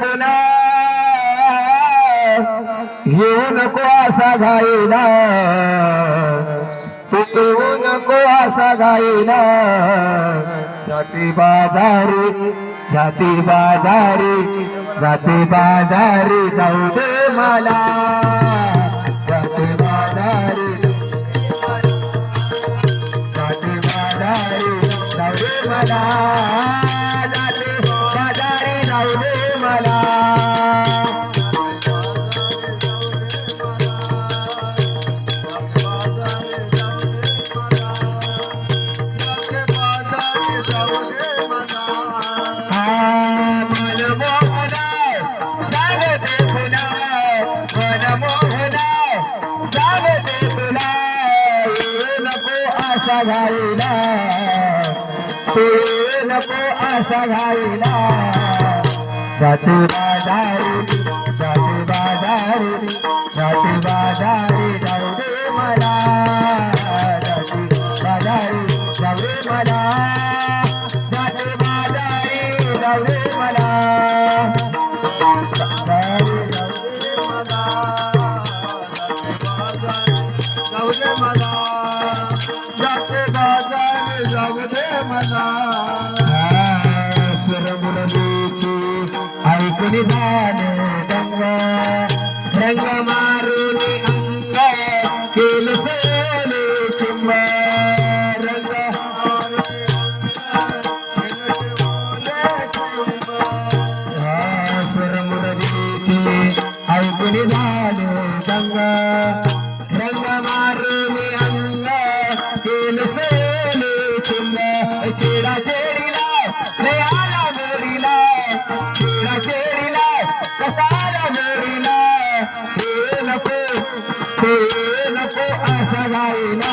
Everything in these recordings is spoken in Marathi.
पुन्हा येऊ नको असा घाईला तू घेऊ नको असा घाईला जाती बाजारी जाती बाजारी जाती बाजारी जाऊ दे मला. जाती बाजारी जाती बाजारी जाऊ दे मला. घाईला तू नको असा घाईला जाती बाजारी जाती बाजारी बाजारी जाऊ दे मला ऐकून झाले दंग रंग मारून अंग केलं नको नको असा गायला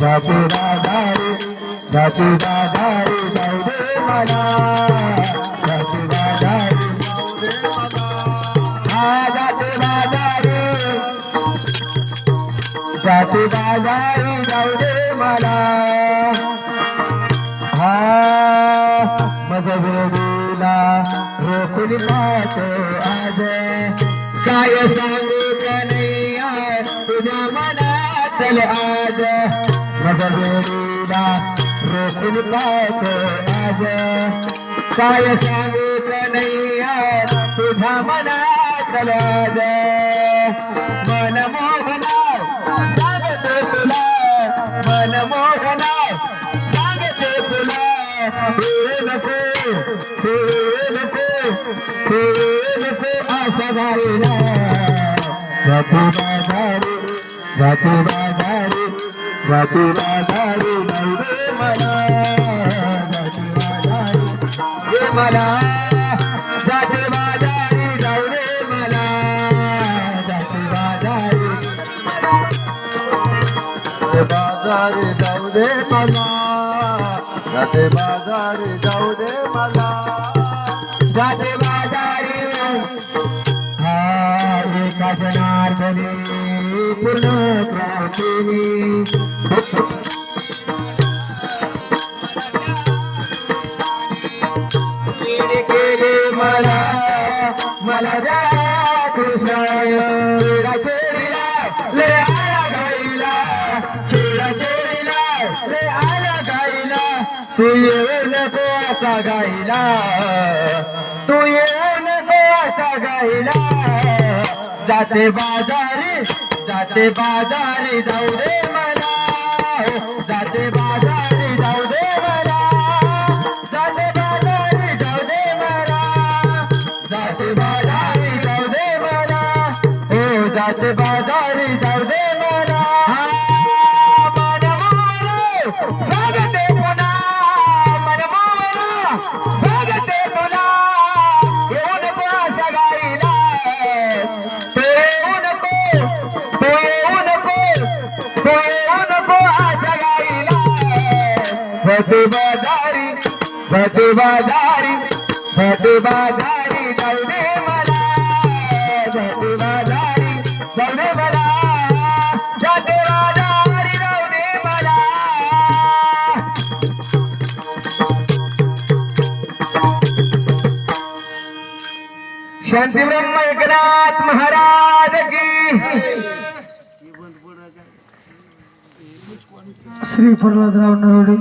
जाती बाजारी जाती बाजारी जाऊ दे मला जाती बाजारी हा जाती बाजारी जाती जाऊ दे मला हा माझा रोखून पाहतो आज काय सांगू कन्हैया तुझ्या मनातल वेळीला रोखून पाहतो आज काय सांगू कन्हैया तुझ्या मनातल आज मनमोहना सांगते तुला मनमोहना सांगते तुला हे नको हे नको हे नको असा गायला जाती बाजारी जाती बाजारी जाती बाजारी जाऊ दे मला. जाती मला मला जाऊ दे मला जाते बाजारी जाऊ दे मला. जाते बाजारी हा एका जनार्दनी पूर्ण प्राप्तीनी मला मला द्या कृष्णाय चेडा चेडीला ले आला गाईला चेडा चेडीला ले आला गाईला तू येऊ नको असा गाईला तू येऊ नको असा गाईला जाते बाजारी जाते बाजारी जाऊ दे. त्यात बाजारी जाऊ दे मला. मन मोर सांगते पुन्हा मन मोर सांगते तुला येऊन पास गाईला. तू येऊ नको तू येऊ नको तू येऊ नको बाजारी बाजारी शांती ब्रह्म एकनाथ महाराज की। श्री प्रल्हादराव नरोडे